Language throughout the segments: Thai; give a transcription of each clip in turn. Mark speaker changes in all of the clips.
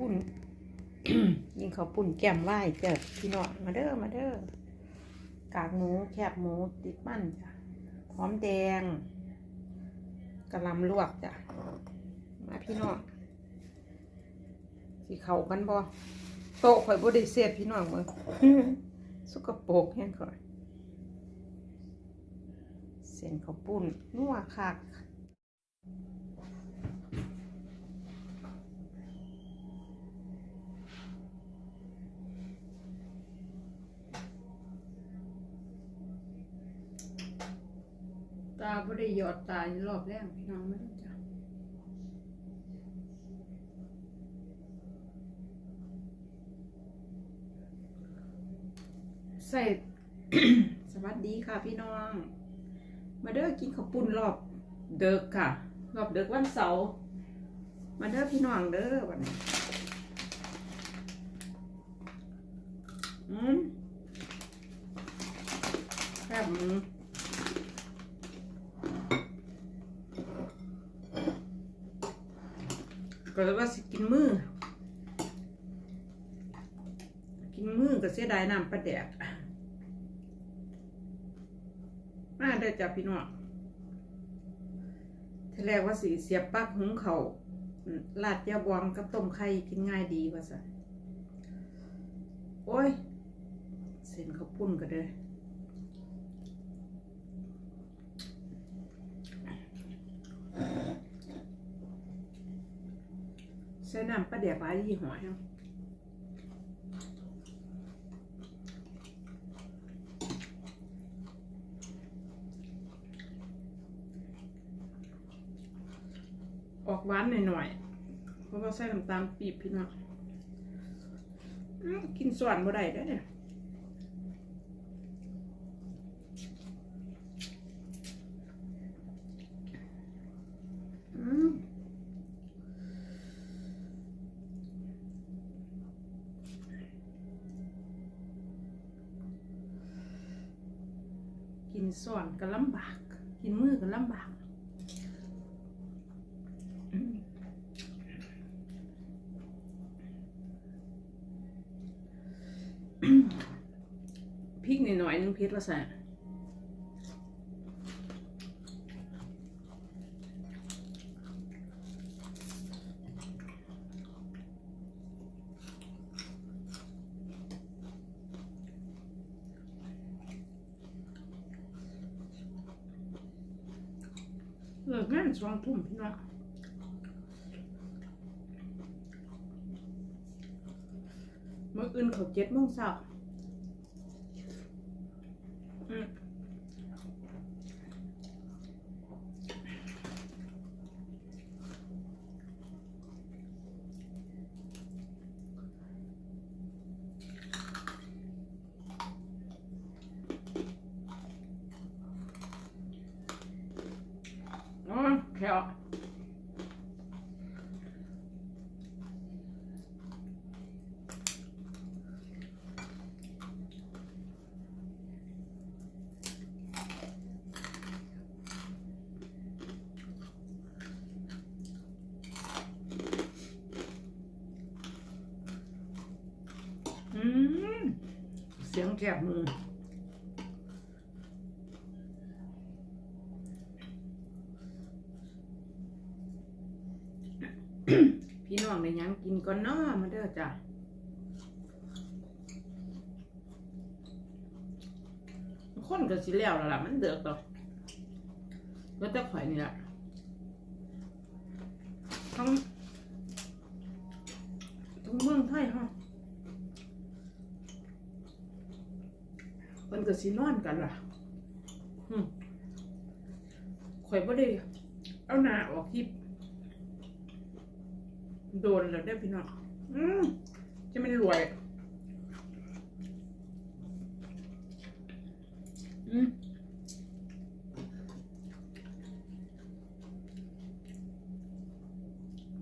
Speaker 1: ปุ้น ยิงข้าวปุ้นแก้มไหวเจ้าพี่น้องมาเด้อมาเด้อกากหมูแคบหมูติดมันจ้ะหอมแดงกระลำลวกจ้ะมาพี่น้องสิเขากันบ่โต๊ะข่อยบ่ได้เสียพี่น้องมึงสุกโปกแห้งก่อนเส้นข้าวปุ้นนัวคัก ตาบ่ได้หยอดตาอยู่รอบแรกพี่น้องไม่ได้จ้ะใส่สวัสดีค่ะพี่น้อง มาเด้อกินข้าวปุ้นรอบเดิกค่ะ รอบเดิกวันเสาร์มาเด้อพี่น้องเด้อวันนี้อืมแซ่บอืม ก็ เลยว่าสิกินมือ กินมือก็เสียดายน้ำปลาแดกมาได้จ้ะพี่น้องทีแรกว่าสีเสียบปักหุงเขาลาดยาบวงกับต้มไข่กินง่ายดีว่าสัโอ้ย เส้นข้าวปุ้นก็เด้อ ใส่น้ำปลาแดกหลายยี่ห้อแฮงออกหวานหน่อยๆ เพราะว่าใส่น้ำตาลปีบพี่น้องกินส่วนบ่ได้เด้อเนี่ยอืม กิ นส่วนก็ลำบาก กินมือก็ลำบากพริกหน่อยๆนึงเพชรว่าแส่เสองทุ่มพี่น้องมื่ออื่นเขาเจ็ดโมงเช้าอืมอ๋อแค่ อืมเสียงแกบมือพี่น้องในยังกินก่อนเนาะมาเด้อจ้ะคนก็สิแล้วแล้วล่ะมันเดือดต่อก็จะข่อยนี่แหละทั้งทั้งเมืองไทยฮะ มันก็ สินอนกันล่ะอืมข่อยบ่ได้เอาหน้าออกคลิปโดนแล้วได้อพี่น้องอืมจะไม่รวย อืม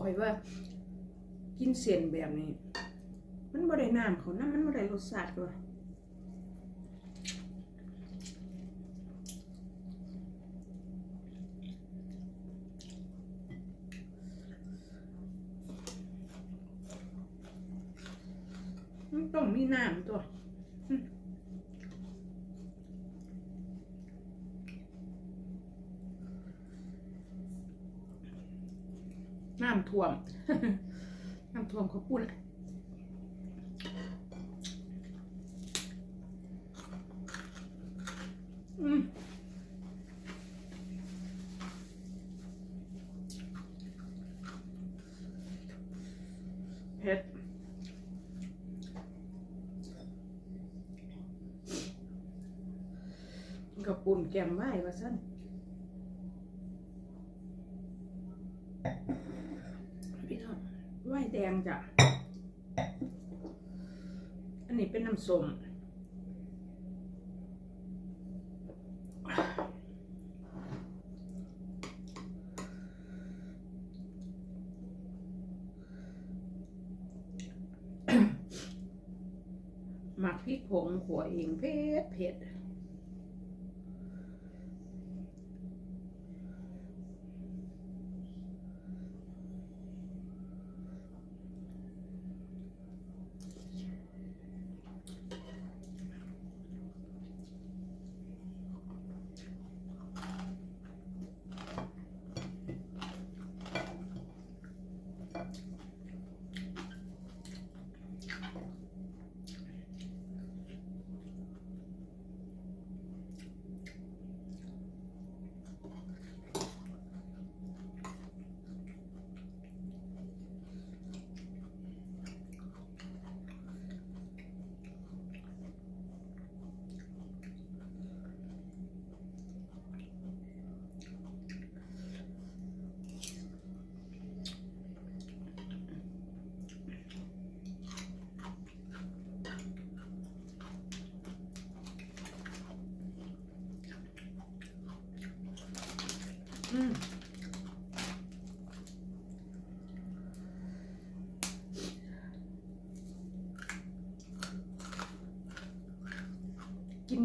Speaker 1: ข่อยว่า กินเส้นแบบนี้ มันบ่ได้น้ำเขานะมันบ่ได้รสชาติด้วย ต้องมีน้ำตัวน้ำท่วม น้ำท่วมเขาปุ้นอืมเผ็ด กับปุ่น แกมไหว้ว่าสั้นพี่น้องไหว้แดงจ้ะ อันนี้เป็นน้ำส้มหมักพริกผงขัวเองเผ็ดเผ็ด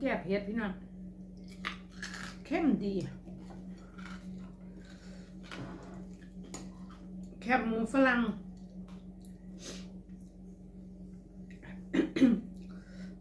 Speaker 1: แก้เผ็ดพี่น้องเข้มดีแคบหมูฝรั่ง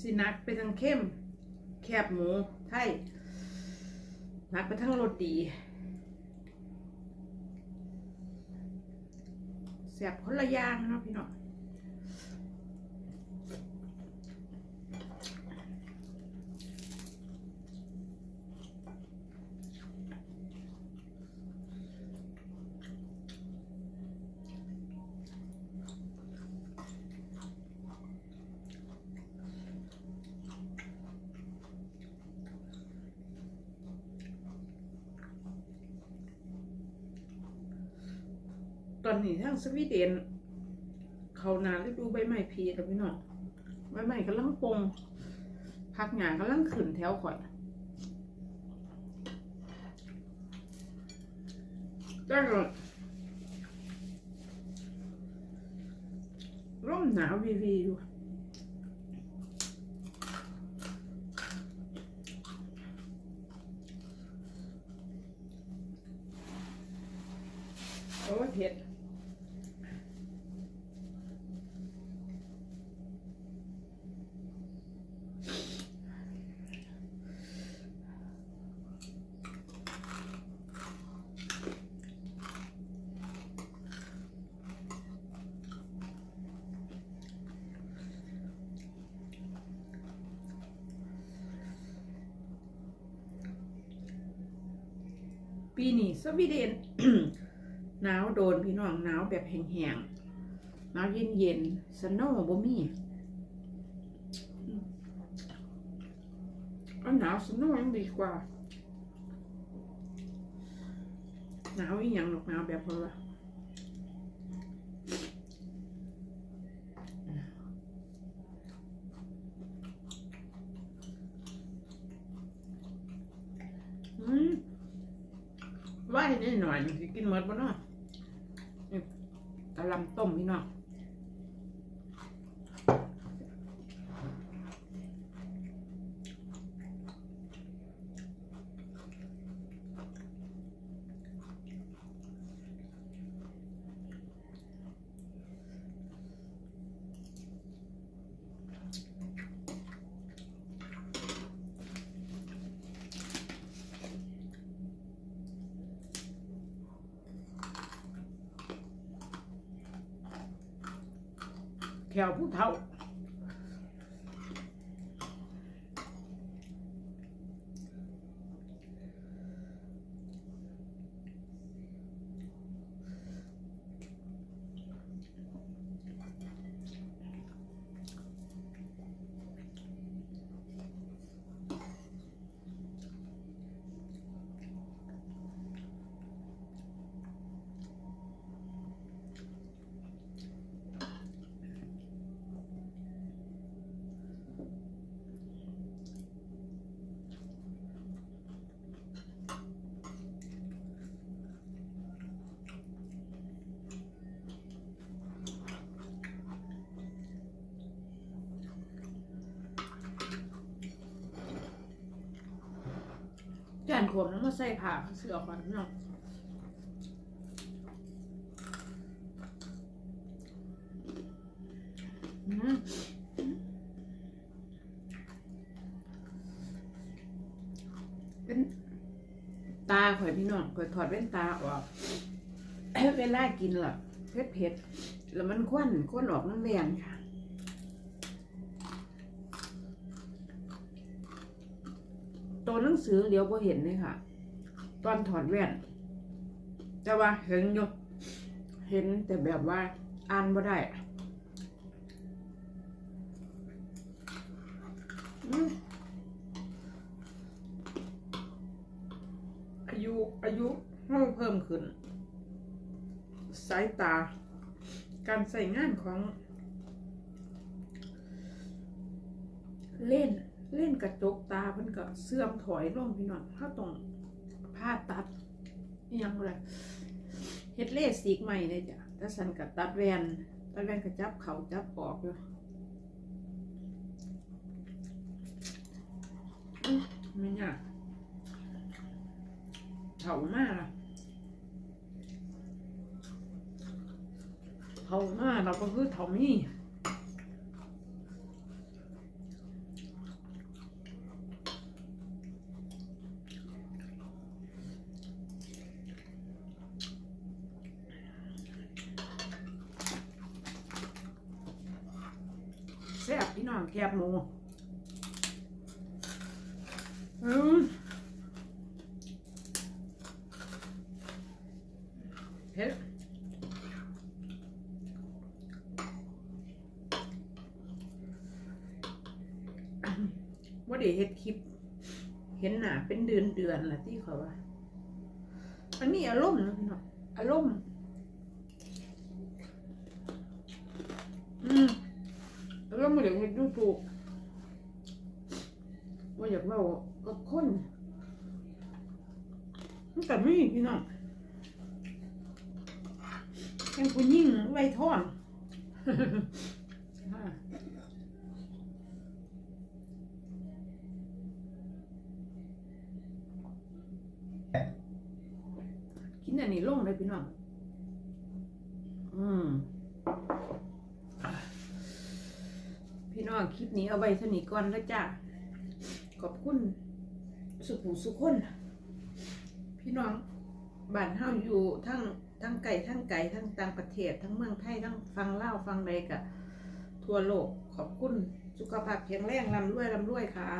Speaker 1: สินักไปทางเข้ม แคบหมูไทยนักไปทางรสดีแสบคนละอย่างนะพี่น้องต อนนี้ทั้งสวีเดน เขานาฤดูใบไม้ผลิแล้วพี่น้องใบไม้กำลังปงพักหงานกำลังขึ้นแถวข่อยด้าก็ร่มหนาววีวีอยู่โอ้ยเผ็ด ปีนี้สวีเดนหนาวโดนพี่น้องหนาวแบบแห้งๆหนาวเย็นๆสโนว์บ่มีเอาหนาวสโนว์ยังดีกว่าหนาวอีหยังหรอกหนาวแบบเพราะว่าอืม ว่าให้นิดหน่อยสิกินหมดบ่เนาะนี่ กะหลำต้มพี่น้อง แขว ย่านขมแล้วมาใส่ผักเสือก่อนพี่น้องเป็นตาข่อยพี่น้องข่อยถอดแว่นตาออกเวลากินล่ะเผ็ดเผ็ดๆแล้วมันควันควันออกน้ำแดงค่ะ ตัวห นังสือเดี๋ยวพอเห็นเลยค่ะ ตอนถอดแว่น แต่ว่าเห็นอยู่เห็นแต่แบบว่าอ่านบ่ได้อายุอายุเราเพิ่มขึ้น สายตา การใส่งานของ เล่น เล่นกระจกตามันก็เสื่อมถอยลงพี่น้องถ้าต้องผ่าตัดยังไรเฮ็ดเลสิกใหม่เลยจ้ะถ้าสันกับตัดแวนตัดแวนก็จับเขาจับปอกอยู่ไม่ยากเถามากล่ะเถามากเราก็คือเถามี แซ่บพี่น้องแคบหมูอืม เฮ็ดว่าเดี๋ยวเฮ็ดคลิป เห็นหนาเป็นเดือนเดือนล่ะที่เขาว่ามันมีอารมณ์นะพี่น้องอารมณ์อืมแล้วมาเดี๋ยวเห็นดูถูกว่าอยากเมา กับคนมันแต่ไม่พี่น้องแค่ผู้ยิ่งไว้ท่อนกินอันนี้ลงเลยพี่น้อง อืมพี่น้องคลิปนี้เอาไว้เท่านี้ก่อนแล้วจ้าขอบคุณ สุขุสุขคนพี่น้องบ้านเฮาอยู่ทั้งทั้งไก่ทั้งไก่ทั้งต่างประเทศทั้งเมืองไทยทั้งฟังเล่าฟังใดกะทั่วโลกขอบคุณสุขภาพแข็งแรงลำรวยลำรวยค่ะ